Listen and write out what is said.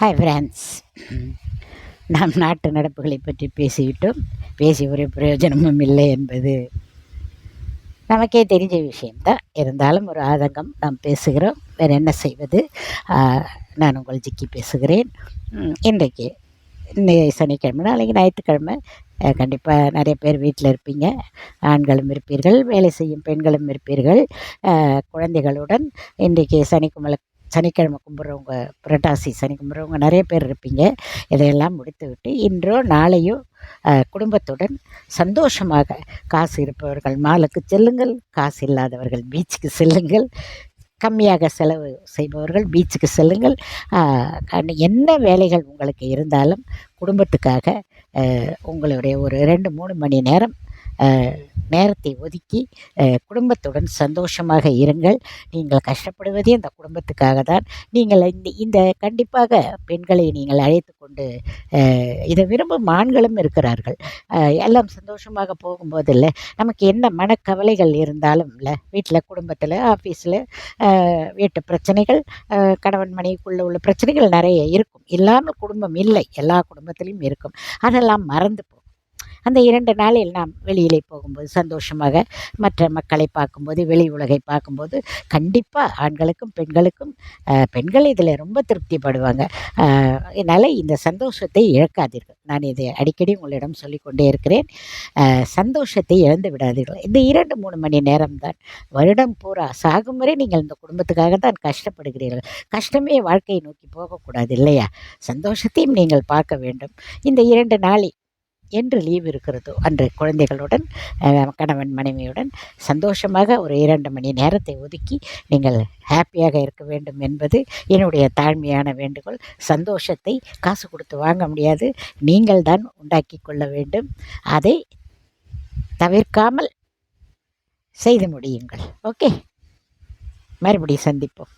Hi friends நாம் நாட்டு நடப்புகளை பற்றி பேசிவிட்டோம். பேசி ஒரு பிரயோஜனமும் இல்லை என்பது நமக்கே தெரிஞ்ச விஷயம்தான். இருந்தாலும் ஒரு ஆதங்கம் நாம் பேசுகிறோம். வேறு என்ன செய்வது? நான் உங்கள் ஜிக்கி பேசுகிறேன். இன்றைக்கு இன்னைக்கு சனிக்கிழமை நாளைக்கு ஞாயிற்றுக்கிழமை. கண்டிப்பாக நிறைய பேர் வீட்டில் இருப்பீங்க. ஆண்களும் இருப்பீர்கள் வேலை செய்யும் பெண்களும் இருப்பீர்கள். குழந்தைகளுடன் இன்றைக்கு சனிக்குமலை சனிக்கிழமை கும்பிட்றவங்க புரட்டாசி சனி கும்பிட்றவங்க நிறைய பேர் இருப்பீங்க. இதையெல்லாம் முடித்துவிட்டு இன்றோ நாளையோ குடும்பத்துடன் சந்தோஷமாக காசு இருப்பவர்கள் மாலுக்கு செல்லுங்கள். காசு இல்லாதவர்கள் பீச்சுக்கு செல்லுங்கள். கம்மியாக செலவு செய்பவர்கள் பீச்சுக்கு செல்லுங்கள். என்ன வேலைகள் உங்களுக்கு இருந்தாலும் குடும்பத்துக்காக உங்களுடைய ஒரு ரெண்டு மூணு மணி நேரம் நேரத்தை ஒதுக்கி குடும்பத்துடன் சந்தோஷமாக இருங்கள். நீங்கள் கஷ்டப்படுவதே அந்த குடும்பத்துக்காக தான் நீங்கள் இந்த இந்த கண்டிப்பாக பெண்களை நீங்கள் அழைத்து கொண்டு இதை விரும்பும் ஆண்களும் இருக்கிறார்கள். எல்லாம் சந்தோஷமாக போகும்போது இல்லை நமக்கு என்ன மனக்கவலைகள் இருந்தாலும் இல்லை வீட்டில் குடும்பத்தில் ஆஃபீஸில் வீட்டு பிரச்சனைகள் கணவன் மனைவிக்குள்ளே உள்ள பிரச்சனைகள் நிறைய இருக்கும். இல்லாமல் குடும்பம் இல்லை. எல்லா குடும்பத்திலையும் இருக்கும். அதெல்லாம் மறந்து போகும் அந்த இரண்டு நாளில் நாம் வெளியிலே போகும்போது சந்தோஷமாக மற்ற மக்களை பார்க்கும்போது வெளி உலகை பார்க்கும்போது கண்டிப்பாக ஆண்களுக்கும் பெண்களுக்கும் பெண்கள் இதில் ரொம்ப திருப்திப்படுவாங்க. அஹ், அதனால் இந்த சந்தோஷத்தை இழக்காதீர்கள். நான் இதை அடிக்கடி உங்களிடம் சொல்லிக்கொண்டே இருக்கிறேன். சந்தோஷத்தை இழந்து விடாதீர்கள். இந்த இரண்டு மூணு மணி நேரம்தான் வருடம் பூரா சாகும் வரை நீங்கள் இந்த குடும்பத்துக்காக தான் கஷ்டப்படுகிறீர்கள். கஷ்டமே வாழ்க்கையை நோக்கி போகக்கூடாது இல்லையா? சந்தோஷத்தையும் நீங்கள் பார்க்க வேண்டும். இந்த இரண்டு நாளை என்று லீவ் இருக்கிறதோ. அன்று குழந்தைகளுடன் கணவன் மனைவியுடன் சந்தோஷமாக ஒரு இரண்டு மணி நேரத்தை ஒதுக்கி நீங்கள் ஹாப்பியாக இருக்க வேண்டும் என்பது என்னுடைய தாழ்மையான வேண்டுகோள். சந்தோஷத்தை காசு கொடுத்து வாங்க முடியாது. நீங்கள் தான் உண்டாக்கி கொள்ள வேண்டும். அதை தவிர்க்காமல் செய்து முடியுங்கள். ஓகே மறுபடியும் சந்திப்போம்.